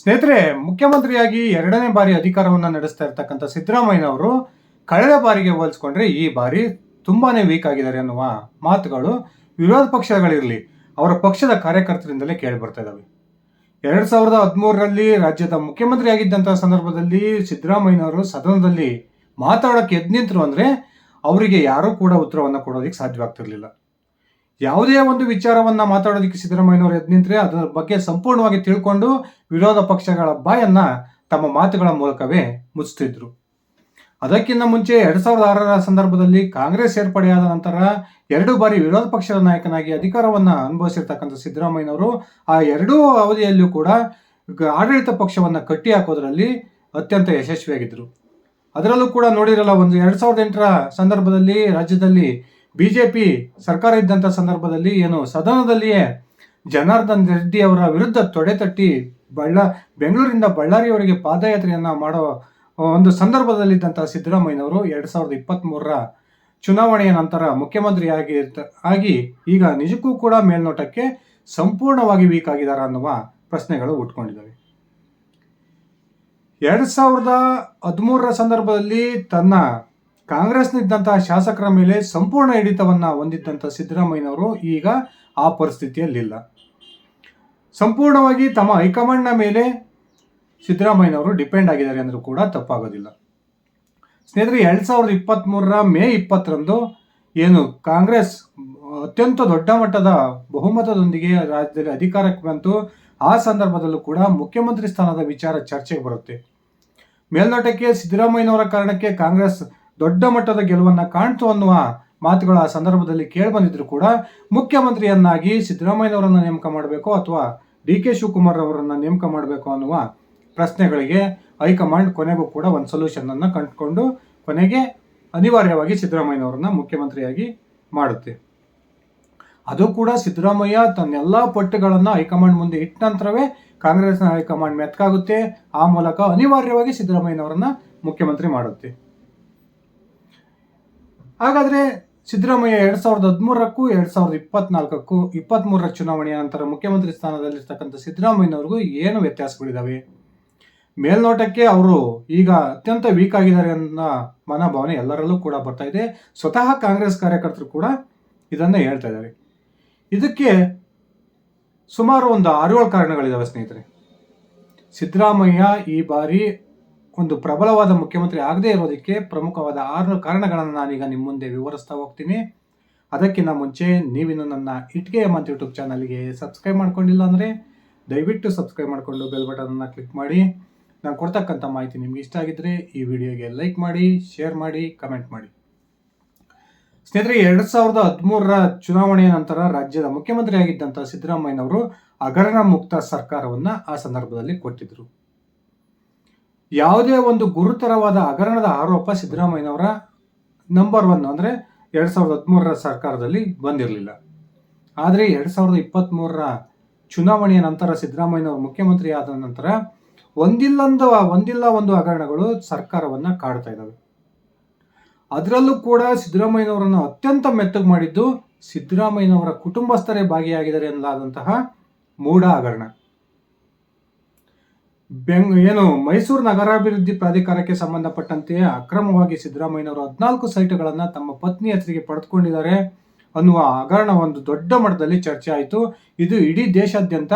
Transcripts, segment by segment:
ಸ್ನೇಹಿತರೆ, ಮುಖ್ಯಮಂತ್ರಿಯಾಗಿ ಎರಡನೇ ಬಾರಿ ಅಧಿಕಾರವನ್ನು ನಡೆಸ್ತಾ ಇರ್ತಕ್ಕಂಥ ಸಿದ್ದರಾಮಯ್ಯನವರು ಕಳೆದ ಬಾರಿಗೆ ಹೋಲಿಸ್ಕೊಂಡ್ರೆ ಈ ಬಾರಿ ತುಂಬಾನೇ ವೀಕ್ ಆಗಿದ್ದಾರೆ ಅನ್ನುವ ಮಾತುಗಳು ವಿರೋಧ ಪಕ್ಷಗಳಿರಲಿ, ಅವರ ಪಕ್ಷದ ಕಾರ್ಯಕರ್ತರಿಂದಲೇ ಕೇಳಿ ಬರ್ತಾ ಇದ್ದಾವೆ ಎರಡ್ ಸಾವಿರದ ಹದಿಮೂರರಲ್ಲಿ ರಾಜ್ಯದ ಮುಖ್ಯಮಂತ್ರಿಯಾಗಿದ್ದಂಥ ಸಂದರ್ಭದಲ್ಲಿ ಸಿದ್ದರಾಮಯ್ಯನವರು ಸದನದಲ್ಲಿ ಮಾತಾಡೋಕೆ ಎದ್ದು ನಿಂತರು ಅಂದ್ರೆ ಅವರಿಗೆ ಯಾರೂ ಕೂಡ ಉತ್ತರವನ್ನು ಕೊಡೋದಕ್ಕೆ ಸಾಧ್ಯವಾಗ್ತಿರ್ಲಿಲ್ಲ. ಯಾವುದೇ ಒಂದು ವಿಚಾರವನ್ನ ಮಾತಾಡೋದಕ್ಕೆ ಸಿದ್ದರಾಮಯ್ಯನವರು ಎದ್ ನಿಂತರೆ ಅದರ ಬಗ್ಗೆ ಸಂಪೂರ್ಣವಾಗಿ ತಿಳ್ಕೊಂಡು ವಿರೋಧ ಪಕ್ಷಗಳ ಬಾಯನ್ನ ತಮ್ಮ ಮಾತುಗಳ ಮೂಲಕವೇ ಮುಚ್ಚುತ್ತಿದ್ರು ಅದಕ್ಕಿಂತ ಮುಂಚೆ ಎರಡ್ ಸಾವಿರದ ಆರರ ಸಂದರ್ಭದಲ್ಲಿ ಕಾಂಗ್ರೆಸ್ ಸೇರ್ಪಡೆಯಾದ ನಂತರ ಎರಡು ಬಾರಿ ವಿರೋಧ ಪಕ್ಷದ ನಾಯಕನಾಗಿ ಅಧಿಕಾರವನ್ನ ಅನುಭವಿಸಿರ್ತಕ್ಕಂಥ ಸಿದ್ದರಾಮಯ್ಯನವರು ಆ ಎರಡೂ ಅವಧಿಯಲ್ಲೂ ಕೂಡ ಆಡಳಿತ ಪಕ್ಷವನ್ನ ಕಟ್ಟಿ ಹಾಕೋದ್ರಲ್ಲಿ ಅತ್ಯಂತ ಯಶಸ್ವಿಯಾಗಿದ್ದರು. ಅದರಲ್ಲೂ ಕೂಡ ನೋಡಿರಲ್ಲ ಒಂದು ಎರಡ್ ಸಾವಿರದ ಎಂಟರ ಸಂದರ್ಭದಲ್ಲಿ ರಾಜ್ಯದಲ್ಲಿ ಬಿಜೆಪಿ ಸರ್ಕಾರ ಇದ್ದಂಥ ಸಂದರ್ಭದಲ್ಲಿ ಏನು, ಸದನದಲ್ಲಿಯೇ ಜನಾರ್ದನ್ ರೆಡ್ಡಿ ಅವರ ವಿರುದ್ಧ ತೊಡೆತಟ್ಟಿ ಬಳ್ಳ, ಬೆಂಗಳೂರಿಂದ ಬಳ್ಳಾರಿಯವರಿಗೆ ಪಾದಯಾತ್ರೆಯನ್ನ ಮಾಡೋ ಒಂದು ಸಂದರ್ಭದಲ್ಲಿದ್ದಂಥ ಸಿದ್ದರಾಮಯ್ಯನವರು ಎರಡು ಸಾವಿರದ ಇಪ್ಪತ್ತ್ಮೂರರ ಚುನಾವಣೆಯ ನಂತರ ಮುಖ್ಯಮಂತ್ರಿ ಆಗಿ ಆಗಿ ಈಗ ನಿಜಕ್ಕೂ ಕೂಡ ಮೇಲ್ನೋಟಕ್ಕೆ ಸಂಪೂರ್ಣವಾಗಿ ವೀಕ್ ಆಗಿದ್ದಾರೆ ಅನ್ನುವ ಪ್ರಶ್ನೆಗಳು ಉಟ್ಕೊಂಡಿದ್ದಾವೆ. ಎರಡು ಸಾವಿರದ ಹದಿಮೂರರ ಸಂದರ್ಭದಲ್ಲಿ ತನ್ನ ಕಾಂಗ್ರೆಸ್ನಿದ್ದಂತಹ ಶಾಸಕರ ಮೇಲೆ ಸಂಪೂರ್ಣ ಹಿಡಿತವನ್ನು ಹೊಂದಿದ್ದಂಥ ಸಿದ್ದರಾಮಯ್ಯನವರು ಈಗ ಆ ಪರಿಸ್ಥಿತಿಯಲ್ಲಿಲ್ಲ. ಸಂಪೂರ್ಣವಾಗಿ ತಮ್ಮ ಹೈಕಮಾಂಡ್ನ ಮೇಲೆ ಸಿದ್ದರಾಮಯ್ಯನವರು ಡಿಪೆಂಡ್ ಆಗಿದ್ದಾರೆ ಅಂದರೂ ಕೂಡ ತಪ್ಪಾಗೋದಿಲ್ಲ. ಸ್ನೇಹಿತರೆ, ಎರಡು ಸಾವಿರದ ಇಪ್ಪತ್ತ್ಮೂರರ ಮೇ ಇಪ್ಪತ್ತರಂದು ಏನು ಕಾಂಗ್ರೆಸ್ ಅತ್ಯಂತ ದೊಡ್ಡ ಮಟ್ಟದ ಬಹುಮತದೊಂದಿಗೆ ರಾಜ್ಯದಲ್ಲಿ ಅಧಿಕಾರಕ್ಕೆ ಬಂತು. ಆ ಸಂದರ್ಭದಲ್ಲೂ ಕೂಡ ಮುಖ್ಯಮಂತ್ರಿ ಸ್ಥಾನದ ವಿಚಾರ ಚರ್ಚೆಗೆ ಬರುತ್ತೆ. ಮೇಲ್ನೋಟಕ್ಕೆ ಸಿದ್ದರಾಮಯ್ಯನವರ ಕಾರಣಕ್ಕೆ ಕಾಂಗ್ರೆಸ್ ದೊಡ್ಡ ಮಟ್ಟದ ಗೆಲುವನ್ನ ಕಾಣ್ತು ಅನ್ನುವ ಮಾತುಗಳ ಆ ಸಂದರ್ಭದಲ್ಲಿ ಕೇಳಿಬಂದಿದ್ರು ಕೂಡ ಮುಖ್ಯಮಂತ್ರಿಯನ್ನಾಗಿ ಸಿದ್ದರಾಮಯ್ಯನವರನ್ನು ನೇಮಕ ಮಾಡಬೇಕು ಅಥವಾ ಡಿ ಕೆ ಶಿವಕುಮಾರ್ ಅವರನ್ನು ನೇಮಕ ಮಾಡಬೇಕು ಅನ್ನುವ ಪ್ರಶ್ನೆಗಳಿಗೆ ಹೈಕಮಾಂಡ್ ಕೊನೆಗೂ ಕೂಡ ಒಂದು ಸೊಲ್ಯೂಷನ್ ಅನ್ನ ಕಂಡುಕೊಂಡು ಕೊನೆಗೆ ಅನಿವಾರ್ಯವಾಗಿ ಸಿದ್ದರಾಮಯ್ಯನವರನ್ನ ಮುಖ್ಯಮಂತ್ರಿಯಾಗಿ ಮಾಡುತ್ತೆ. ಅದು ಕೂಡ ಸಿದ್ದರಾಮಯ್ಯ ತನ್ನೆಲ್ಲ ಪಟ್ಟುಗಳನ್ನು ಹೈಕಮಾಂಡ್ ಮುಂದೆ ಇಟ್ಟ ನಂತರವೇ ಕಾಂಗ್ರೆಸ್ನ ಹೈಕಮಾಂಡ್ ಮೆತ್ಕಾಗುತ್ತೆ. ಆ ಮೂಲಕ ಅನಿವಾರ್ಯವಾಗಿ ಸಿದ್ದರಾಮಯ್ಯನವರನ್ನ ಮುಖ್ಯಮಂತ್ರಿ ಮಾಡುತ್ತೆ. ಹಾಗಾದ್ರೆ ಸಿದ್ದರಾಮಯ್ಯ ಎರಡ್ ಸಾವಿರದ ಹದಿಮೂರಕ್ಕೂ, ಎರಡ್ ಸಾವಿರದ ಇಪ್ಪತ್ನಾಲ್ಕಕ್ಕೂ, ಇಪ್ಪತ್ಮೂರರ ಚುನಾವಣೆಯ ನಂತರ ಮುಖ್ಯಮಂತ್ರಿ ಸ್ಥಾನದಲ್ಲಿರ್ತಕ್ಕಂಥ ಸಿದ್ದರಾಮಯ್ಯನವ್ರಿಗೂ ಏನು ವ್ಯತ್ಯಾಸಗಳಿದಾವೆ? ಮೇಲ್ನೋಟಕ್ಕೆ ಅವರು ಈಗ ಅತ್ಯಂತ ವೀಕ್ ಆಗಿದ್ದಾರೆ ಅನ್ನೋ ಮನೋಭಾವನೆ ಎಲ್ಲರಲ್ಲೂ ಕೂಡ ಬರ್ತಾ ಇದೆ. ಸ್ವತಃ ಕಾಂಗ್ರೆಸ್ ಕಾರ್ಯಕರ್ತರು ಕೂಡ ಇದನ್ನ ಹೇಳ್ತಾ ಇದ್ದಾರೆ. ಇದಕ್ಕೆ ಸುಮಾರು ಒಂದು ಆರೇಳು ಕಾರಣಗಳಿದಾವೆ ಸ್ನೇಹಿತರೆ. ಸಿದ್ದರಾಮಯ್ಯ ಈ ಬಾರಿ ಒಂದು ಪ್ರಬಲವಾದ ಮುಖ್ಯಮಂತ್ರಿ ಆಗದೇ ಇರೋದಕ್ಕೆ ಪ್ರಮುಖವಾದ ಆರು ಕಾರಣಗಳನ್ನು ನಾನೀಗ ನಿಮ್ಮ ಮುಂದೆ ವಿವರಿಸ್ತಾ ಹೋಗ್ತೀನಿ. ಅದಕ್ಕಿಂತ ಮುಂಚೆ ನೀವಿನ್ನು ನನ್ನ ಇಟ್ಕೆ ಮಂತ್ ಯೂಟ್ಯೂಬ್ ಚಾನಲ್ಗೆ ಸಬ್ಸ್ಕ್ರೈಬ್ ಮಾಡ್ಕೊಂಡಿಲ್ಲ ಅಂದರೆ ದಯವಿಟ್ಟು ಸಬ್ಸ್ಕ್ರೈಬ್ ಮಾಡಿಕೊಂಡು ಬೆಲ್ ಬಟನನ್ನು ಕ್ಲಿಕ್ ಮಾಡಿ. ನಾನು ಕೊಡ್ತಕ್ಕಂಥ ಮಾಹಿತಿ ನಿಮ್ಗೆ ಇಷ್ಟ ಆಗಿದ್ದರೆ ಈ ವಿಡಿಯೋಗೆ ಲೈಕ್ ಮಾಡಿ, ಶೇರ್ ಮಾಡಿ, ಕಮೆಂಟ್ ಮಾಡಿ. ಸ್ನೇಹಿತರೆ, ಎರಡು ಸಾವಿರದ ಹದಿಮೂರರ ಚುನಾವಣೆಯ ನಂತರ ರಾಜ್ಯದ ಮುಖ್ಯಮಂತ್ರಿ ಆಗಿದ್ದಂಥ ಸಿದ್ದರಾಮಯ್ಯನವರು ಹಗರಣ ಮುಕ್ತ ಸರ್ಕಾರವನ್ನ ಆ ಸಂದರ್ಭದಲ್ಲಿ ಕೊಟ್ಟಿದ್ರು. ಯಾವುದೇ ಒಂದು ಗುರುತರವಾದ ಹಗರಣದ ಆರೋಪ ಸಿದ್ದರಾಮಯ್ಯನವರ ನಂಬರ್ ಒನ್ ಅಂದ್ರೆ ಎರಡು ಸಾವಿರದ ಹದಿಮೂರರ ಸರ್ಕಾರದಲ್ಲಿ ಬಂದಿರಲಿಲ್ಲ. ಆದರೆ ಎರಡು ಸಾವಿರದ ಇಪ್ಪತ್ತ್ಮೂರರ ಚುನಾವಣೆಯ ನಂತರ ಸಿದ್ದರಾಮಯ್ಯನವರು ಮುಖ್ಯಮಂತ್ರಿ ಆದ ನಂತರ ಒಂದಿಲ್ಲೊಂದು, ಒಂದಿಲ್ಲ ಒಂದು ಹಗರಣಗಳು ಸರ್ಕಾರವನ್ನ ಕಾಡ್ತಾ ಇದ್ದಾವೆ ಅದರಲ್ಲೂ ಕೂಡ ಸಿದ್ದರಾಮಯ್ಯನವರನ್ನು ಅತ್ಯಂತ ಮೆತ್ತಗೆ ಮಾಡಿದ್ದು ಸಿದ್ದರಾಮಯ್ಯನವರ ಕುಟುಂಬಸ್ಥರೇ ಭಾಗಿಯಾಗಿದ್ದಾರೆ ಎನ್ನಲಾದಂತಹ ಮೂಢ ಹಗರಣ. ಬೆಂಗ್, ಏನು ಮೈಸೂರು ನಗರಾಭಿವೃದ್ಧಿ ಪ್ರಾಧಿಕಾರಕ್ಕೆ ಸಂಬಂಧಪಟ್ಟಂತೆ ಅಕ್ರಮವಾಗಿ ಸಿದ್ದರಾಮಯ್ಯನವರು ಹದಿನಾಲ್ಕು ಸೈಟ್ಗಳನ್ನು ತಮ್ಮ ಪತ್ನಿ ಹೆಸರಿಗೆ ಪಡೆದುಕೊಂಡಿದ್ದಾರೆ ಅನ್ನುವ ಹಗರಣ ಒಂದು ದೊಡ್ಡ ಮಟ್ಟದಲ್ಲಿ ಚರ್ಚೆ ಆಯಿತು. ಇದು ಇಡೀ ದೇಶಾದ್ಯಂತ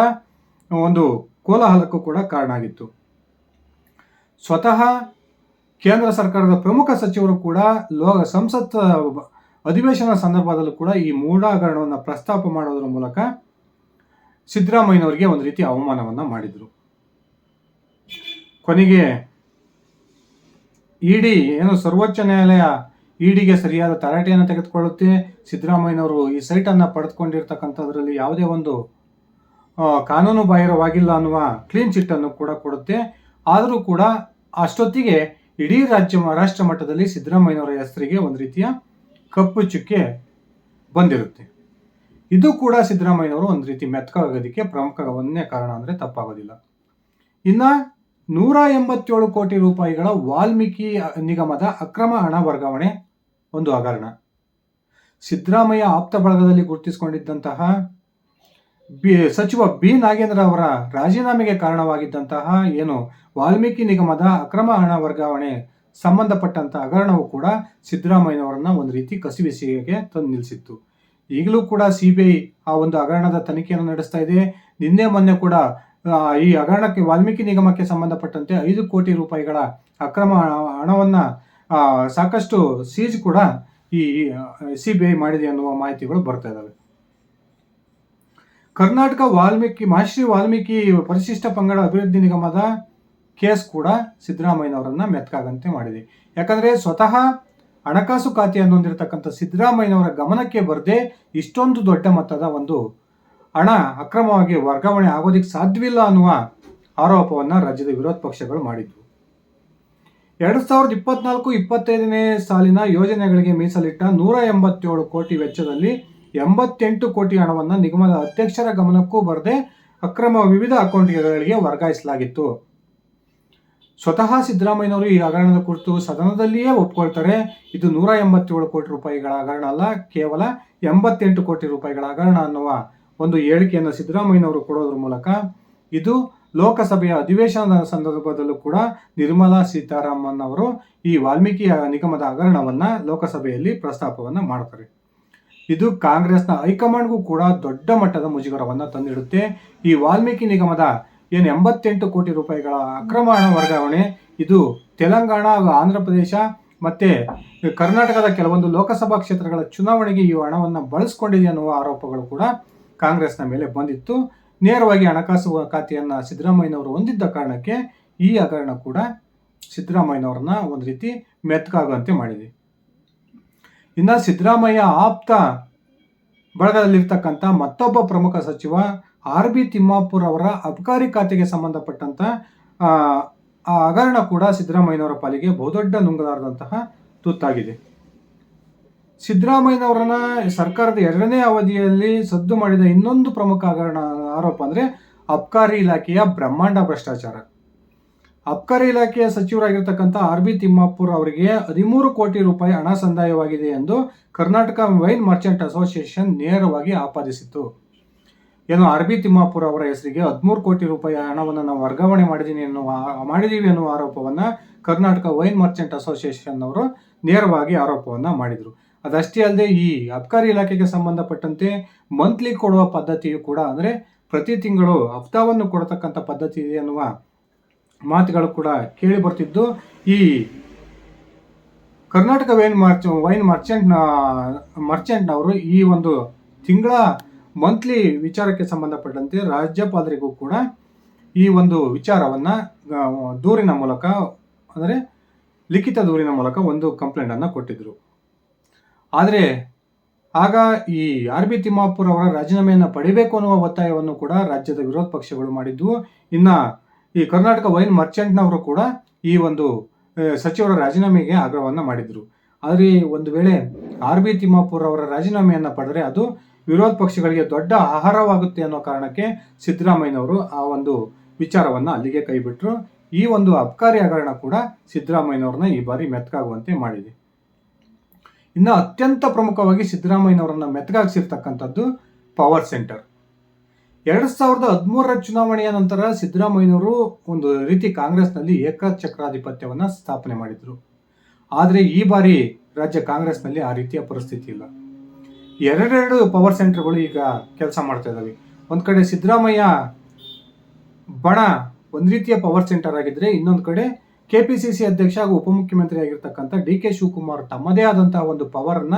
ಒಂದು ಕೋಲಾಹಲಕ್ಕೂ ಕೂಡ ಕಾರಣ ಆಗಿತ್ತು. ಸ್ವತಃ ಕೇಂದ್ರ ಸರ್ಕಾರದ ಪ್ರಮುಖ ಸಚಿವರು ಕೂಡ ಲೋಕ ಸಂಸತ್ ಅಧಿವೇಶನ ಸಂದರ್ಭದಲ್ಲೂ ಕೂಡ ಈ ಮೂಢ ಹಗರಣವನ್ನು ಪ್ರಸ್ತಾಪ ಮಾಡೋದ್ರ ಮೂಲಕ ಸಿದ್ದರಾಮಯ್ಯನವರಿಗೆ ಒಂದು ರೀತಿ ಅವಮಾನವನ್ನು ಮಾಡಿದ್ರು. ಕೊನೆಗೆ ಇಡಿ, ಏನು ಸರ್ವೋಚ್ಚ ನ್ಯಾಯಾಲಯ ಇಡಿಗೆ ಸರಿಯಾದ ತರಾಟೆಯನ್ನು ತೆಗೆದುಕೊಳ್ಳುತ್ತೆ. ಸಿದ್ದರಾಮಯ್ಯನವರು ಈ ಸೈಟನ್ನು ಪಡೆದುಕೊಂಡಿರ್ತಕ್ಕಂಥದ್ರಲ್ಲಿ ಯಾವುದೇ ಒಂದು ಕಾನೂನು ಬಾಹಿರವಾಗಿಲ್ಲ ಅನ್ನುವ ಕ್ಲೀನ್ ಚಿಟ್ಟನ್ನು ಕೂಡ ಕೊಡುತ್ತೆ. ಆದರೂ ಕೂಡ ಅಷ್ಟೊತ್ತಿಗೆ ಇಡೀ ರಾಜ್ಯ ರಾಷ್ಟ್ರ ಮಟ್ಟದಲ್ಲಿ ಸಿದ್ದರಾಮಯ್ಯನವರ ಹೆಸರಿಗೆ ಒಂದು ರೀತಿಯ ಕಪ್ಪು ಚುಕ್ಕೆ ಬಂದಿರುತ್ತೆ. ಇದು ಕೂಡ ಸಿದ್ದರಾಮಯ್ಯನವರು ಒಂದು ರೀತಿ ಮೆತ್ತಗಾಗೋದಕ್ಕೆ ಪ್ರಮುಖ ಒಂದನೇ ಕಾರಣ ಅಂದರೆ ತಪ್ಪಾಗೋದಿಲ್ಲ. ಇನ್ನ ನೂರ ಎಂಬತ್ತೇಳು ಕೋಟಿ ರೂಪಾಯಿಗಳ ವಾಲ್ಮೀಕಿ ನಿಗಮದ ಅಕ್ರಮ ಹಣ ವರ್ಗಾವಣೆ, ಒಂದು ಹಗರಣ. ಸಿದ್ದರಾಮಯ್ಯ ಆಪ್ತ ಬಳಗದಲ್ಲಿ ಗುರುತಿಸಿಕೊಂಡಿದ್ದಂತಹ ಬಿ, ಸಚಿವ ಬಿ. ನಾಗೇಂದ್ರ ಅವರ ರಾಜೀನಾಮೆಗೆ ಕಾರಣವಾಗಿದ್ದಂತಹ ಏನು ವಾಲ್ಮೀಕಿ ನಿಗಮದ ಅಕ್ರಮ ಹಣ ವರ್ಗಾವಣೆ ಸಂಬಂಧಪಟ್ಟಂತ ಹಗರಣವು ಕೂಡ ಸಿದ್ದರಾಮಯ್ಯನವರನ್ನ ಒಂದು ರೀತಿ ಕಸಿವಿಸಿಗೆ ತಂದು ನಿಲ್ಲಿಸಿತ್ತು. ಈಗಲೂ ಕೂಡ ಸಿ ಬಿ ಐ ಆ ಒಂದು ಹಗರಣದ ತನಿಖೆಯನ್ನು ನಡೆಸ್ತಾ ಇದೆ. ನಿನ್ನೆ ಮೊನ್ನೆ ಕೂಡ ಈ ಹಗರಣಕ್ಕೆ ವಾಲ್ಮೀಕಿ ನಿಗಮಕ್ಕೆ ಸಂಬಂಧಪಟ್ಟಂತೆ ಐದು ಕೋಟಿ ರೂಪಾಯಿಗಳ ಅಕ್ರಮ ಹಣವನ್ನು ಸಾಕಷ್ಟು ಸೀಜ್ ಕೂಡ ಈ ಸಿ ಬಿ ಐ ಮಾಡಿದೆ ಅನ್ನುವ ಮಾಹಿತಿಗಳು ಬರ್ತಾ ಇದ್ದಾವೆ ಕರ್ನಾಟಕ ವಾಲ್ಮೀಕಿ, ಮಹರ್ಷಿ ವಾಲ್ಮೀಕಿ ಪರಿಶಿಷ್ಟ ಪಂಗಡ ಅಭಿವೃದ್ಧಿ ನಿಗಮದ ಕೇಸ್ ಕೂಡ ಸಿದ್ದರಾಮಯ್ಯನವರನ್ನು ಮೆತ್ಕಾಗಂತೆ ಮಾಡಿದೆ. ಯಾಕಂದ್ರೆ ಸ್ವತಃ ಹಣಕಾಸು ಖಾತೆಯನ್ನು ಹೊಂದಿರತಕ್ಕಂಥ ಸಿದ್ದರಾಮಯ್ಯನವರ ಗಮನಕ್ಕೆ ಬರದೆ ಇಷ್ಟೊಂದು ದೊಡ್ಡ ಮಟ್ಟದ ಒಂದು ಹಣ ಅಕ್ರಮವಾಗಿ ವರ್ಗಾವಣೆ ಆಗೋದಕ್ಕೆ ಸಾಧ್ಯವಿಲ್ಲ ಅನ್ನುವ ಆರೋಪವನ್ನು ರಾಜ್ಯದ ವಿರೋಧ ಪಕ್ಷಗಳು ಮಾಡಿದ್ವು. ಎರಡು ಸಾವಿರದ ಇಪ್ಪತ್ನಾಲ್ಕು ಇಪ್ಪತ್ತೈದನೇ ಸಾಲಿನ ಯೋಜನೆಗಳಿಗೆ ಮೀಸಲಿಟ್ಟ ನೂರ ಎಂಬತ್ತೇಳು ಕೋಟಿ ವೆಚ್ಚದಲ್ಲಿ ಎಂಬತ್ತೆಂಟು ಕೋಟಿ ಹಣವನ್ನು ನಿಗಮದ ಅಧ್ಯಕ್ಷರ ಗಮನಕ್ಕೂ ಬರದೆ ಅಕ್ರಮ ವಿವಿಧ ಅಕೌಂಟ್ಗಳಿಗೆ ವರ್ಗಾಯಿಸಲಾಗಿತ್ತು. ಸ್ವತಃ ಸಿದ್ದರಾಮಯ್ಯನವರು ಈ ಹಗರಣದ ಕುರಿತು ಸದನದಲ್ಲಿಯೇ ಒಪ್ಕೊಳ್ತಾರೆ, ಇದು ನೂರ ಎಂಬತ್ತೇಳು ಕೋಟಿ ರೂಪಾಯಿಗಳ ಹಗರಣ ಅಲ್ಲ, ಕೇವಲ ಎಂಬತ್ತೆಂಟು ಕೋಟಿ ರೂಪಾಯಿಗಳ ಹಗರಣ ಅನ್ನುವ ಒಂದು ಹೇಳಿಕೆಯನ್ನು ಸಿದ್ದರಾಮಯ್ಯನವರು ಕೊಡೋದ್ರ ಮೂಲಕ ಇದು ಲೋಕಸಭೆಯ ಅಧಿವೇಶನದ ಸಂದರ್ಭದಲ್ಲೂ ಕೂಡ ನಿರ್ಮಲಾ ಸೀತಾರಾಮನ್ ಅವರು ಈ ವಾಲ್ಮೀಕಿ ನಿಗಮದ ಹಗರಣವನ್ನು ಲೋಕಸಭೆಯಲ್ಲಿ ಪ್ರಸ್ತಾಪವನ್ನು ಮಾಡ್ತಾರೆ. ಇದು ಕಾಂಗ್ರೆಸ್ನ ಹೈಕಮಾಂಡ್ಗೂ ಕೂಡ ದೊಡ್ಡ ಮಟ್ಟದ ಮುಜುಗರವನ್ನು ತಂದಿಡುತ್ತೆ. ಈ ವಾಲ್ಮೀಕಿ ನಿಗಮದ ಏನು ಎಂಬತ್ತೆಂಟು ಕೋಟಿ ರೂಪಾಯಿಗಳ ಅಕ್ರಮ ವರ್ಗಾವಣೆ, ಇದು ತೆಲಂಗಾಣ ಹಾಗೂ ಆಂಧ್ರ ಪ್ರದೇಶ ಮತ್ತೆ ಕರ್ನಾಟಕದ ಕೆಲವೊಂದು ಲೋಕಸಭಾ ಕ್ಷೇತ್ರಗಳ ಚುನಾವಣೆಗೆ ಈ ಹಣವನ್ನು ಬಳಸ್ಕೊಂಡಿದೆ ಅನ್ನುವ ಆರೋಪಗಳು ಕೂಡ ಕಾಂಗ್ರೆಸ್ನ ಮೇಲೆ ಬಂದಿತ್ತು. ನೇರವಾಗಿ ಹಣಕಾಸು ಖಾತೆಯನ್ನು ಸಿದ್ದರಾಮಯ್ಯನವರು ಹೊಂದಿದ್ದ ಕಾರಣಕ್ಕೆ ಈ ಹಗರಣ ಕೂಡ ಸಿದ್ದರಾಮಯ್ಯನವ್ರನ್ನ ಒಂದು ರೀತಿ ಮೆತ್ತಗಾಗುವಂತೆ ಮಾಡಿದೆ. ಇನ್ನು ಸಿದ್ದರಾಮಯ್ಯ ಆಪ್ತ ಬಳಗದಲ್ಲಿರ್ತಕ್ಕಂಥ ಮತ್ತೊಬ್ಬ ಪ್ರಮುಖ ಸಚಿವ ಆರ್ ಬಿ ತಿಮ್ಮಾಪುರ್ ಅವರ ಅಬಕಾರಿ ಖಾತೆಗೆ ಸಂಬಂಧಪಟ್ಟಂತ, ಆ ಆ ಹಗರಣ ಕೂಡ ಸಿದ್ದರಾಮಯ್ಯನವರ ಪಾಲಿಗೆ ಬಹುದೊಡ್ಡ ನುಂಗಲಾರದಂತಹ ತುತ್ತಾಗಿದೆ. ಸಿದ್ದರಾಮಯ್ಯನವರನ್ನ ಸರ್ಕಾರದ ಎರಡನೇ ಅವಧಿಯಲ್ಲಿ ಸದ್ದು ಮಾಡಿದ ಇನ್ನೊಂದು ಪ್ರಮುಖ ಹಗರಣ ಆರೋಪ ಅಂದರೆ ಅಬ್ಕಾರಿ ಇಲಾಖೆಯ ಬ್ರಹ್ಮಾಂಡ ಭ್ರಷ್ಟಾಚಾರ. ಅಬ್ಕಾರಿ ಇಲಾಖೆಯ ಸಚಿವರಾಗಿರ್ತಕ್ಕಂಥ ಆರ್ ಬಿ ತಿಮ್ಮಾಪುರ್ ಅವರಿಗೆ ಹದಿಮೂರು ಕೋಟಿ ರೂಪಾಯಿ ಹಣ ಸಂದಾಯವಾಗಿದೆ ಎಂದು ಕರ್ನಾಟಕ ವೈನ್ ಮರ್ಚೆಂಟ್ ಅಸೋಸಿಯೇಷನ್ ನೇರವಾಗಿ ಆಪಾದಿಸಿತ್ತು. ಏನು ಆರ್ ಬಿ ತಿಮ್ಮಾಪುರ್ ಅವರ ಹೆಸರಿಗೆ ಹದಿಮೂರು ಕೋಟಿ ರೂಪಾಯಿ ಹಣವನ್ನು ನಾವು ವರ್ಗಾವಣೆ ಮಾಡಿದ್ದೀನಿ ಎನ್ನುವ ಮಾಡಿದ್ದೀವಿ ಎನ್ನುವ ಆರೋಪವನ್ನು ಕರ್ನಾಟಕ ವೈನ್ ಮರ್ಚೆಂಟ್ ಅಸೋಸಿಯೇಷನ್ ಅವರು ನೇರವಾಗಿ ಆರೋಪವನ್ನು ಮಾಡಿದರು. ಅದಷ್ಟೇ ಅಲ್ಲದೆ ಈ ಅಬ್ಕಾರಿ ಇಲಾಖೆಗೆ ಸಂಬಂಧಪಟ್ಟಂತೆ ಮಂತ್ಲಿ ಕೊಡುವ ಪದ್ಧತಿಯು ಕೂಡ ಅಂದರೆ ಪ್ರತಿ ತಿಂಗಳು ಹಫ್ತಾವನ್ನು ಕೊಡತಕ್ಕಂಥ ಪದ್ಧತಿ ಇದೆ ಅನ್ನುವ ಮಾತುಗಳು ಕೂಡ ಕೇಳಿ ಬರ್ತಿದ್ದು. ಈ ಕರ್ನಾಟಕ ವೈನ್ ಮಾರ್ಚ್, ವೈನ್ ಮರ್ಚೆಂಟ್ನ, ಮರ್ಚೆಂಟ್ನವರು ಈ ಒಂದು ತಿಂಗಳ ಮಂತ್ಲಿ ವಿಚಾರಕ್ಕೆ ಸಂಬಂಧಪಟ್ಟಂತೆ ರಾಜ್ಯಪಾಲರಿಗೂ ಕೂಡ ಈ ಒಂದು ವಿಚಾರವನ್ನ ದೂರಿನ ಮೂಲಕ, ಅಂದರೆ ಲಿಖಿತ ದೂರಿನ ಮೂಲಕ ಒಂದು ಕಂಪ್ಲೇಂಟ್ ಕೊಟ್ಟಿದ್ದರು ಆದರೆ ಆಗ ಈ ಆರ್ ಬಿ ತಿಮ್ಮಾಪುರ್ ಅವರ ರಾಜೀನಾಮೆಯನ್ನು ಪಡಿಬೇಕು ಅನ್ನುವ ಒತ್ತಾಯವನ್ನು ಕೂಡ ರಾಜ್ಯದ ವಿರೋಧ ಪಕ್ಷಗಳು ಮಾಡಿದ್ದು. ಇನ್ನ ಈ ಕರ್ನಾಟಕ ವೈನ್ ಮರ್ಚೆಂಟ್ನವರು ಕೂಡ ಈ ಒಂದು ಸಚಿವರ ರಾಜೀನಾಮೆಗೆ ಆಗ್ರಹವನ್ನು ಮಾಡಿದ್ರು. ಆದರೆ ಒಂದು ವೇಳೆ ಆರ್ ಬಿ ತಿಮ್ಮಾಪುರ್ ಅವರ ರಾಜೀನಾಮೆಯನ್ನು ಪಡೆದರೆ ಅದು ವಿರೋಧ ಪಕ್ಷಗಳಿಗೆ ದೊಡ್ಡ ಆಹಾರವಾಗುತ್ತೆ ಅನ್ನೋ ಕಾರಣಕ್ಕೆ ಸಿದ್ದರಾಮಯ್ಯನವರು ಆ ಒಂದು ವಿಚಾರವನ್ನ ಅಲ್ಲಿಗೆ ಕೈಬಿಟ್ರು. ಈ ಒಂದು ಅಬ್ಕಾರಿ ಹಗರಣ ಕೂಡ ಸಿದ್ದರಾಮಯ್ಯನವ್ರನ್ನ ಈ ಬಾರಿ ಮೆತ್ತಗಾಗುವಂತೆ ಮಾಡಿದೆ. ಇನ್ನು ಅತ್ಯಂತ ಪ್ರಮುಖವಾಗಿ ಸಿದ್ದರಾಮಯ್ಯನವರನ್ನ ಮೆತ್ತಗಾಗಿಸಿರ್ತಕ್ಕಂಥದ್ದು ಪವರ್ ಸೆಂಟರ್ ಎರಡು ಸಾವಿರದ ಹದಿಮೂರರ ಚುನಾವಣೆಯ ನಂತರ ಸಿದ್ದರಾಮಯ್ಯನವರು ಒಂದು ರೀತಿ ಕಾಂಗ್ರೆಸ್ನಲ್ಲಿ ಏಕಚಕ್ರಾಧಿಪತ್ಯವನ್ನ ಸ್ಥಾಪನೆ ಮಾಡಿದ್ರು. ಆದರೆ ಈ ಬಾರಿ ರಾಜ್ಯ ಕಾಂಗ್ರೆಸ್ನಲ್ಲಿ ಆ ರೀತಿಯ ಪರಿಸ್ಥಿತಿ ಇಲ್ಲ. ಎರಡೆರಡು ಪವರ್ ಸೆಂಟರ್ಗಳು ಈಗ ಕೆಲಸ ಮಾಡ್ತಾ ಇದ್ದಾವೆ ಒಂದು ಕಡೆ ಸಿದ್ದರಾಮಯ್ಯ ಬಣ ಒಂದು ರೀತಿಯ ಪವರ್ ಸೆಂಟರ್ ಆಗಿದ್ರೆ ಇನ್ನೊಂದು ಕಡೆ ಕೆಪಿಸಿಸಿ ಅಧ್ಯಕ್ಷ ಹಾಗೂ ಉಪಮುಖ್ಯಮಂತ್ರಿ ಆಗಿರ್ತಕ್ಕಂಥ ಡಿ ಕೆ ಶಿವಕುಮಾರ್ ತಮ್ಮದೇ ಆದಂತಹ ಒಂದು ಪವರ್ ಅನ್ನ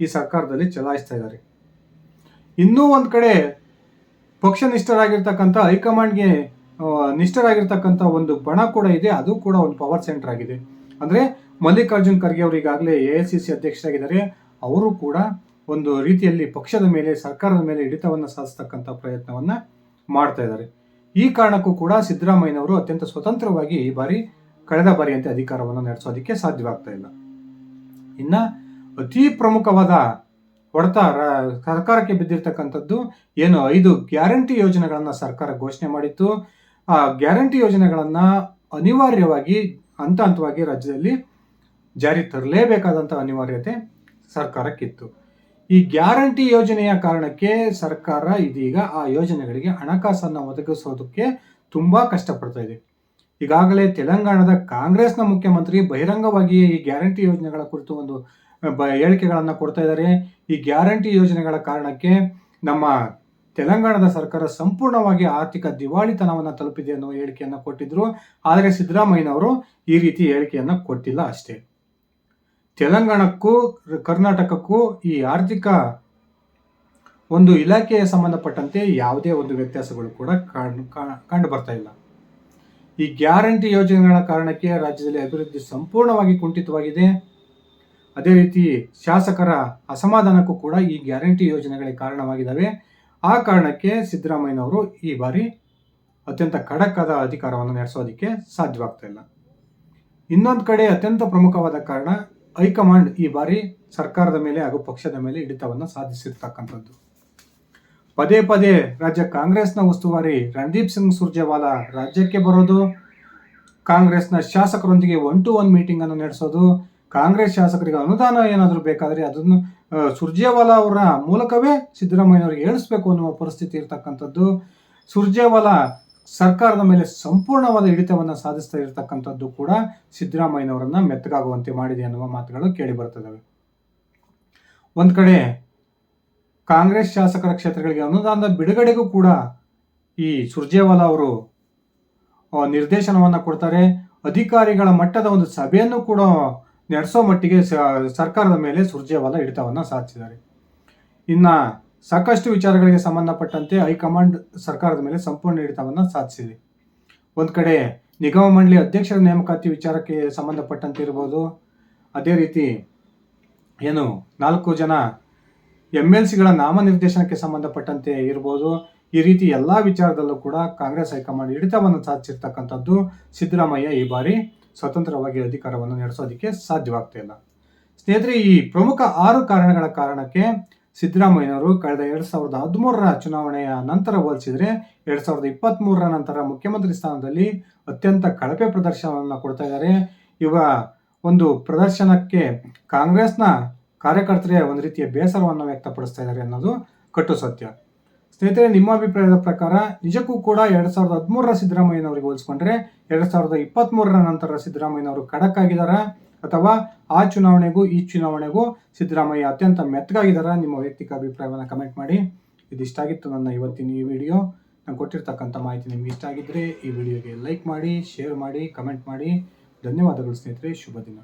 ಈ ಸರ್ಕಾರದಲ್ಲಿ ಚಲಾಯಿಸ್ತಾ ಇದ್ದಾರೆ. ಇನ್ನೂ ಒಂದು ಕಡೆ ಪಕ್ಷ ನಿಷ್ಠರಾಗಿರ್ತಕ್ಕಂಥ ಹೈಕಮಾಂಡ್ಗೆ ನಿಷ್ಠರಾಗಿರ್ತಕ್ಕಂಥ ಒಂದು ಬಣ ಕೂಡ ಇದೆ. ಅದು ಕೂಡ ಒಂದು ಪವರ್ ಸೆಂಟರ್ ಆಗಿದೆ. ಅಂದ್ರೆ ಮಲ್ಲಿಕಾರ್ಜುನ್ ಖರ್ಗೆ ಅವರು ಈಗಾಗಲೇ ಎ ಐ ಸಿ ಸಿ ಅಧ್ಯಕ್ಷರಾಗಿದ್ದಾರೆ. ಅವರು ಕೂಡ ಒಂದು ರೀತಿಯಲ್ಲಿ ಪಕ್ಷದ ಮೇಲೆ, ಸರ್ಕಾರದ ಮೇಲೆ ಹಿಡಿತವನ್ನು ಸಾಧಿಸ್ತಕ್ಕಂಥ ಪ್ರಯತ್ನವನ್ನ ಮಾಡ್ತಾ ಇದ್ದಾರೆ. ಈ ಕಾರಣಕ್ಕೂ ಕೂಡ ಸಿದ್ದರಾಮಯ್ಯನವರು ಅತ್ಯಂತ ಸ್ವತಂತ್ರವಾಗಿ ಈ ಬಾರಿ ಕಳೆದ ಬಾರಿಯಂತೆ ಅಧಿಕಾರವನ್ನು ನಡೆಸೋದಕ್ಕೆ ಸಾಧ್ಯವಾಗ್ತಾ ಇಲ್ಲ. ಇನ್ನ ಅತಿ ಪ್ರಮುಖವಾದ ಹೊಡೆತ ಸರ್ಕಾರಕ್ಕೆ ಬಿದ್ದಿರ್ತಕ್ಕಂಥದ್ದು ಏನು? ಐದು ಗ್ಯಾರಂಟಿ ಯೋಜನೆಗಳನ್ನು ಸರ್ಕಾರ ಘೋಷಣೆ ಮಾಡಿತ್ತು. ಆ ಗ್ಯಾರಂಟಿ ಯೋಜನೆಗಳನ್ನ ಅನಿವಾರ್ಯವಾಗಿ, ಹಂತ ಹಂತವಾಗಿ ರಾಜ್ಯದಲ್ಲಿ ಜಾರಿ ತರಲೇಬೇಕಾದಂಥ ಅನಿವಾರ್ಯತೆ ಸರ್ಕಾರಕ್ಕಿತ್ತು. ಈ ಗ್ಯಾರಂಟಿ ಯೋಜನೆಯ ಕಾರಣಕ್ಕೆ ಸರ್ಕಾರ ಇದೀಗ ಆ ಯೋಜನೆಗಳಿಗೆ ಹಣಕಾಸನ್ನು ಒದಗಿಸೋದಕ್ಕೆ ತುಂಬಾ ಕಷ್ಟಪಡ್ತಾ ಇದೆ. ಈಗಾಗಲೇ ತೆಲಂಗಾಣದ ಕಾಂಗ್ರೆಸ್ನ ಮುಖ್ಯಮಂತ್ರಿ ಬಹಿರಂಗವಾಗಿಯೇ ಈ ಗ್ಯಾರಂಟಿ ಯೋಜನೆಗಳ ಕುರಿತು ಒಂದು ಹೇಳಿಕೆಗಳನ್ನು ಕೊಡ್ತಾ ಇದ್ದಾರೆ. ಈ ಗ್ಯಾರಂಟಿ ಯೋಜನೆಗಳ ಕಾರಣಕ್ಕೆ ನಮ್ಮ ತೆಲಂಗಾಣದ ಸರ್ಕಾರ ಸಂಪೂರ್ಣವಾಗಿ ಆರ್ಥಿಕ ದಿವಾಳಿತನವನ್ನು ತಲುಪಿದೆ ಅನ್ನುವ ಹೇಳಿಕೆಯನ್ನು ಕೊಟ್ಟಿದ್ರು. ಆದರೆ ಸಿದ್ದರಾಮಯ್ಯನವರು ಈ ರೀತಿ ಹೇಳಿಕೆಯನ್ನು ಕೊಟ್ಟಿಲ್ಲ ಅಷ್ಟೇ. ತೆಲಂಗಾಣಕ್ಕೂ, ಕರ್ನಾಟಕಕ್ಕೂ ಈ ಆರ್ಥಿಕ ಒಂದು ಇಲಾಖೆಯ ಸಂಬಂಧಪಟ್ಟಂತೆ ಯಾವುದೇ ಒಂದು ವ್ಯತ್ಯಾಸಗಳು ಕೂಡ ಕಂಡು ಬರ್ತಾ ಇಲ್ಲ. ಈ ಗ್ಯಾರಂಟಿ ಯೋಜನೆಗಳ ಕಾರಣಕ್ಕೆ ರಾಜ್ಯದಲ್ಲಿ ಅಭಿವೃದ್ಧಿ ಸಂಪೂರ್ಣವಾಗಿ ಕುಂಠಿತವಾಗಿದೆ. ಅದೇ ರೀತಿ ಶಾಸಕರ ಅಸಮಾಧಾನಕ್ಕೂ ಕೂಡ ಈ ಗ್ಯಾರಂಟಿ ಯೋಜನೆಗಳೇ ಕಾರಣವಾಗಿದ್ದಾವೆ. ಆ ಕಾರಣಕ್ಕೆ ಸಿದ್ದರಾಮಯ್ಯನವರು ಈ ಬಾರಿ ಅತ್ಯಂತ ಖಡಕ್ಕಾದ ಅಧಿಕಾರವನ್ನು ನಡೆಸೋದಕ್ಕೆ ಸಾಧ್ಯವಾಗ್ತಾ ಇಲ್ಲ. ಇನ್ನೊಂದು ಕಡೆ ಅತ್ಯಂತ ಪ್ರಮುಖವಾದ ಕಾರಣ ಹೈಕಮಾಂಡ್ ಈ ಬಾರಿ ಸರ್ಕಾರದ ಮೇಲೆ ಹಾಗೂ ಪಕ್ಷದ ಮೇಲೆ ಹಿಡಿತವನ್ನು ಸಾಧಿಸಿರ್ತಕ್ಕಂಥದ್ದು. ಪದೇ ಪದೇ ರಾಜ್ಯ ಕಾಂಗ್ರೆಸ್ನ ಉಸ್ತುವಾರಿ ರಣದೀಪ್ ಸಿಂಗ್ ಸುರ್ಜೇವಾಲಾ ರಾಜ್ಯಕ್ಕೆ ಬರೋದು, ಕಾಂಗ್ರೆಸ್ನ ಶಾಸಕರೊಂದಿಗೆ ಒನ್ ಟು ಒನ್ ಮೀಟಿಂಗ್ ಅನ್ನು ನಡೆಸೋದು, ಕಾಂಗ್ರೆಸ್ ಶಾಸಕರಿಗೆ ಅನುದಾನ ಏನಾದರೂ ಬೇಕಾದರೆ ಅದನ್ನು ಸುರ್ಜೇವಾಲಾ ಅವರ ಮೂಲಕವೇ ಸಿದ್ದರಾಮಯ್ಯನವರಿಗೆ ಹೇಳಿಸ್ಬೇಕು ಅನ್ನುವ ಪರಿಸ್ಥಿತಿ ಇರತಕ್ಕಂಥದ್ದು. ಸುರ್ಜೇವಾಲಾ ಸರ್ಕಾರದ ಮೇಲೆ ಸಂಪೂರ್ಣವಾದ ಹಿಡಿತವನ್ನು ಸಾಧಿಸ್ತಾ ಇರತಕ್ಕಂಥದ್ದು ಕೂಡ ಸಿದ್ದರಾಮಯ್ಯನವರನ್ನ ಮೆತ್ತಗಾಗುವಂತೆ ಮಾಡಿದೆ ಅನ್ನುವ ಮಾತುಗಳು ಕೇಳಿ ಬರ್ತದವೆ ಒಂದು ಕಡೆ ಕಾಂಗ್ರೆಸ್ ಶಾಸಕರ ಕ್ಷೇತ್ರಗಳಿಗೆ ಅನುದಾನದ ಬಿಡುಗಡೆಗೂ ಕೂಡ ಈ ಸುರ್ಜೇವಾಲಾ ಅವರು ನಿರ್ದೇಶನವನ್ನು ಕೊಡ್ತಾರೆ. ಅಧಿಕಾರಿಗಳ ಮಟ್ಟದ ಒಂದು ಸಭೆಯನ್ನು ಕೂಡ ನಡೆಸೋ ಮಟ್ಟಿಗೆ ಸರ್ಕಾರದ ಮೇಲೆ ಸುರ್ಜೇವಾಲಾ ಹಿಡಿತವನ್ನು ಸಾಧಿಸಿದ್ದಾರೆ. ಇನ್ನ ಸಾಕಷ್ಟು ವಿಚಾರಗಳಿಗೆ ಸಂಬಂಧಪಟ್ಟಂತೆ ಹೈಕಮಾಂಡ್ ಸರ್ಕಾರದ ಮೇಲೆ ಸಂಪೂರ್ಣ ಹಿಡಿತವನ್ನು ಸಾಧಿಸಿದೆ. ಒಂದು ಕಡೆ ನಿಗಮ ಮಂಡಳಿ ಅಧ್ಯಕ್ಷರ ನೇಮಕಾತಿ ವಿಚಾರಕ್ಕೆ ಸಂಬಂಧಪಟ್ಟಂತೆ ಇರ್ಬೋದು. ಅದೇ ರೀತಿ ಏನು ನಾಲ್ಕು ಜನ ಎಂ ಎಲ್ ಸಿಗಳ ನಾಮನಿರ್ದೇಶನಕ್ಕೆ ಸಂಬಂಧಪಟ್ಟಂತೆ ಇರ್ಬೋದು. ಈ ರೀತಿ ಎಲ್ಲ ವಿಚಾರದಲ್ಲೂ ಕೂಡ ಕಾಂಗ್ರೆಸ್ ಹೈಕಮಾಂಡ್ ಹಿಡಿತವನ್ನು ಸಾಧಿಸಿರ್ತಕ್ಕಂಥದ್ದು ಸಿದ್ದರಾಮಯ್ಯ ಈ ಬಾರಿ ಸ್ವತಂತ್ರವಾಗಿ ಅಧಿಕಾರವನ್ನು ನಡೆಸೋದಕ್ಕೆ ಸಾಧ್ಯವಾಗ್ತಾ ಇಲ್ಲ. ಸ್ನೇಹಿತರೆ, ಈ ಪ್ರಮುಖ ಆರು ಕಾರಣಗಳ ಕಾರಣಕ್ಕೆ ಸಿದ್ದರಾಮಯ್ಯನವರು ಕಳೆದ ಎರಡ್ ಸಾವಿರದ ಹದಿಮೂರರ ಚುನಾವಣೆಯ ನಂತರ ಹೋಲಿಸಿದರೆ ಎರಡ್ ಸಾವಿರದ ಇಪ್ಪತ್ತ್ ಮೂರರ ನಂತರ ಮುಖ್ಯಮಂತ್ರಿ ಸ್ಥಾನದಲ್ಲಿ ಅತ್ಯಂತ ಕಳಪೆ ಪ್ರದರ್ಶನವನ್ನು ಕೊಡ್ತಾ ಇದ್ದಾರೆ. ಇವ ಒಂದು ಪ್ರದರ್ಶನಕ್ಕೆ ಕಾಂಗ್ರೆಸ್ನ ಕಾರ್ಯಕರ್ತರೇ ಒಂದು ರೀತಿಯ ಬೇಸರವನ್ನು ವ್ಯಕ್ತಪಡಿಸ್ತಾ ಇದ್ದಾರೆ ಅನ್ನೋದು ಕಟ್ಟು ಸತ್ಯ. ಸ್ನೇಹಿತರೆ, ನಿಮ್ಮ ಅಭಿಪ್ರಾಯದ ಪ್ರಕಾರ ನಿಜಕ್ಕೂ ಕೂಡ ಎರಡ್ ಸಾವಿರದ ಹದಿಮೂರರ ಸಿದ್ದರಾಮಯ್ಯನವರಿಗೆ ಹೋಲಿಸ್ಕೊಂಡ್ರೆ ಎರಡ್ ಸಾವಿರದ ಇಪ್ಪತ್ತ್ ಮೂರರ ನಂತರ ಸಿದ್ದರಾಮಯ್ಯನವರು ಖಡಕ್ ಆಗಿದಾರಾ ಅಥವಾ ಆ ಚುನಾವಣೆಗೂ ಈ ಚುನಾವಣೆಗೂ ಸಿದ್ದರಾಮಯ್ಯ ಅತ್ಯಂತ ಮೆತ್ತಗಾಗಿದ್ದಾರಾ ನಿಮ್ಮ ವೈಯಕ್ತಿಕ ಅಭಿಪ್ರಾಯವನ್ನು ಕಮೆಂಟ್ ಮಾಡಿ. ಇದಿಷ್ಟಾಗಿತ್ತು ನನ್ನ ಇವತ್ತಿನ ಈ ವಿಡಿಯೋ. ನಾನು ಕೊಟ್ಟಿರ್ತಕ್ಕಂಥ ಮಾಹಿತಿ ನಿಮ್ಗೆ ಇಷ್ಟ ಆಗಿದ್ದರೆ ಈ ವಿಡಿಯೋಗೆ ಲೈಕ್ ಮಾಡಿ, ಶೇರ್ ಮಾಡಿ, ಕಮೆಂಟ್ ಮಾಡಿ. ಧನ್ಯವಾದಗಳು ಸ್ನೇಹಿತರೆ. ಶುಭ ದಿನ.